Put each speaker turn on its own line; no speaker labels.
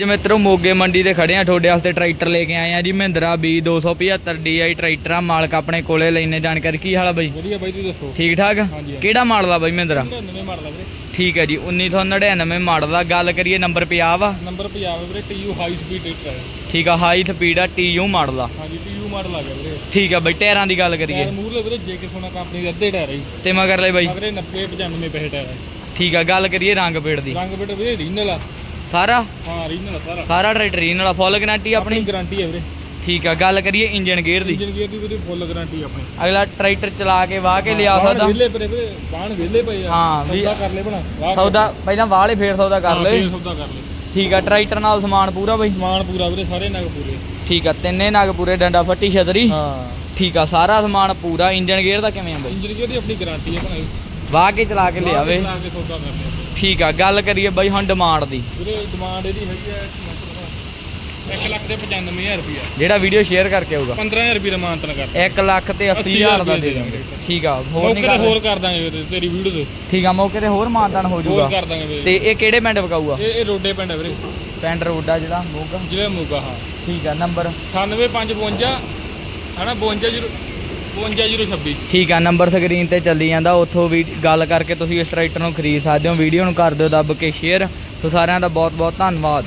ਜੀ ਮਿੱਤਰੋ ਮੋਗੇ ਮੰਡੀ ਤੇ ਖੜੇ ਆ ਤੁਹਾਡੇ ਵਾਸਤੇ ਟਰੈਕਟਰ ਲੈ ਕੇ ਆਏ ਆ ਜੀ ਮਹਿੰਦਰਾ B 275 DI ਟਰੈਕਟਰ ਆ ਮਾਲਕ ਆਪਣੇ ਕੋਲੇ ਲੈਣੇ ਜਾਣਕਾਰੀ ਕੀ ਹਾਲ ਆ ਬਾਈ?
ਵਧੀਆ ਬਾਈ ਤੁਸੀਂ ਦੱਸੋ?
ਠੀਕ ਠਾਕ। ਕਿਹੜਾ ਮਾਡਲ ਆ ਬਾਈ ਮਹਿੰਦਰਾ?
99 ਮਾਡਲ ਆ ਵੀਰੇ।
ਠੀਕ ਹੈ ਜੀ 1999 ਮਾਡਲ ਆ ਗੱਲ ਕਰੀਏ ਨੰਬਰ 50 ਵਾ
ਨੰਬਰ 50 ਵੀਰੇ TU ਹਾਈ ਸਪੀਡ ਟਰੈਕਟਰ
ਠੀਕ ਆ ਹਾਈ ਸਪੀਡ ਆ TU ਮਾਡਲ ਆ।
ਹਾਂਜੀ TU ਮਾਡਲ ਆ ਗਿਆ ਵੀਰੇ।
ਠੀਕ ਆ ਬਾਈ ਟਾਇਰਾਂ ਦੀ ਗੱਲ ਕਰੀਏ।
ਮੂਰਲੇ ਵੀਰੇ ਜੇ ਕਿ ਸੋਨਾ ਕੰਪਨੀ ਦੇ ਅੱਧੇ ਟਾਇਰ ਹੈ ਜੀ।
ਤੇ ਮਗਰ ਲੈ ਬਾਈ?
ਮਗਰੇ 90 95 ਪੈਸੇ ਟਾਇਰ ਹੈ
ਠੀਕ ਆ ਗੱਲ ਕਰੀਏ ਰੰਗ ਪੇੜ ਦੀ।
ਰੰਗ ਬੇਟ ਵੀਰੇ ਰੀਨਲ ਆ।
ਸਾਰਾ?
ਹਾਂ ਰੀਨਲ ਸਾਰਾ।
ਸਾਰਾ ਟਰੈਕਟਰ ਰੀਨ ਵਾਲਾ ਫੁੱਲ ਗਾਰੰਟੀ ਆਪਣੀ?
ਆਪਣੀ ਗਾਰੰਟੀ ਹੈ ਵੀਰੇ।
ਠੀਕ ਆ ਗੱਲ ਕਰੀਏ ਇੰਜਨ ਗੇਅਰ ਦੀ।
ਇੰਜਨ ਗੇਅਰ ਦੀ ਵੀਰੇ ਫੁੱਲ ਗਾਰੰਟੀ ਆਪਣੀ।
ਅਗਲਾ ਟਰੈਕਟਰ ਚਲਾ ਕੇ ਵਾਹ ਕੇ ਲਿਆ ਸਕਦਾ
ਵਿਹਲੇ ਪਰੇ ਵੀਰੇ ਬਾਣ ਵਿਹਲੇ ਪਏ ਆ।
ਹਾਂ, ਵੀ-
ਸੌਦਾ ਕਰ ਲੈ ਬਣਾ ਵਾਹ
ਸੌਦਾ ਪਹਿਲਾਂ ਵਾਲੇ ਫੇਰ ਸੌਦਾ ਕਰ
ਹਾਂ,
ਲੈ।
ਫੇਰ ਸੌਦਾ ਕਰ ਲੈ।
ਠੀਕ ਆ ਟਰੈਕਟਰ ਨਾਲ ਸਮਾਨ ਪੂਰਾ ਬਈ?
ਸਮਾਨ ਪੂਰਾ ਵੀਰੇ ਸਾਰੇ ਨਗ ਪੂਰੇ।
ਠੀਕ ਆ ਤਿੰਨੇ ਨਗ ਪੂਰੇ ਡੰਡਾ ਫੱਟੀ ਛਤਰੀ।
ਹਾਂ।
ਠੀਕ ਆ ਸਾਰਾ ਸਮਾਨ ਪੂਰਾ ਇੰਜਨ ਗੇਅਰ ਦਾ ਕਿਵੇਂ ਆ ਬਈ?
ਇੰਜਨ ਗੇਅਰ ਦੀ ਆਪਣੀ ਗਾਰੰਟੀ ਹੈ ਬਣਾਈ
ਵਾਹ ਕੇ ਚਲਾ ਕੇ ਲਿਆਵੇ।
ਲਾ ਕੇ ਸੌਦਾ ਕਰਦੇ ਆ।
ਠੀਕ ਆ ਗੱਲ ਕਰੀਏ ਬਈ ਹੁਣ ਡਿਮਾਂਡ ਦੀ।
ਵੀਰੇ ਡਿਮਾਂਡ ਇਹਦੀ ਹੈਗੀ ਹੈ 1 ਲੱਖ ਦੇ 95000 ਰੁਪਇਆ
ਜਿਹੜਾ ਵੀਡੀਓ ਸ਼ੇਅਰ ਕਰਕੇ ਆਊਗਾ।
15000 ਰੁਪਏ ਦਾ ਮਾਨਤਨ ਕਰ
1 ਲੱਖ ਤੇ 80000 ਦਾ ਦੇ ਦਾਂਗੇ। ਠੀਕ ਆ ਹੋਰ
ਕਰ
ਕਰ
ਹੋਰ ਕਰ ਦਾਂਗੇ ਵੀਰੇ ਤੇਰੀ ਵੀਡੀਓ ਤੇ।
ਠੀਕ ਆ ਮੌਕੇ ਤੇ ਹੋਰ ਮਾਨਦਾਨ ਹੋ
ਹੋਰ
ਜਾਊਗਾ
ਕਰ ਦਾਂਗੇ ਵੀਰੇ।
ਤੇ ਇਹ ਕਿਹੜੇ ਪਿੰਡ ਵਿਕਾਊਗਾ?
ਇਹ ਇਹ ਰੋਡੇ ਪਿੰਡ ਹੈ ਵੀਰੇ।
ਪਿੰਡ ਰੋਡਾ ਜਿਹੜਾ ਮੋਗਾ।
ਜ਼ਿਲ੍ਹਾ ਮੋਗਾ ਹਾਂ।
ਠੀਕ ਆ ਨੰਬਰ।
98552 ਹਨਾ 520 52026
ਠੀਕ ਆ ਨੰਬਰ ਸਕਰੀਨ ਤੇ ਚੱਲੀ ਜਾਂਦਾ, ਉੱਥੋਂ ਵੀ ਗੱਲ ਕਰਕੇ ਤੁਸੀਂ ਇਸ ਟਰੈਕਟਰ ਨੂੰ ਖਰੀਦ ਸਕਦੇ ਹੋ ਵੀਡੀਓ ਨੂੰ ਕਰ ਦਿਓ, ਦੱਬ ਕੇ ਸ਼ੇਅਰ ਸੋ ਸਾਰਿਆਂ ਦਾ ਬਹੁਤ ਬਹੁਤ ਧੰਨਵਾਦ।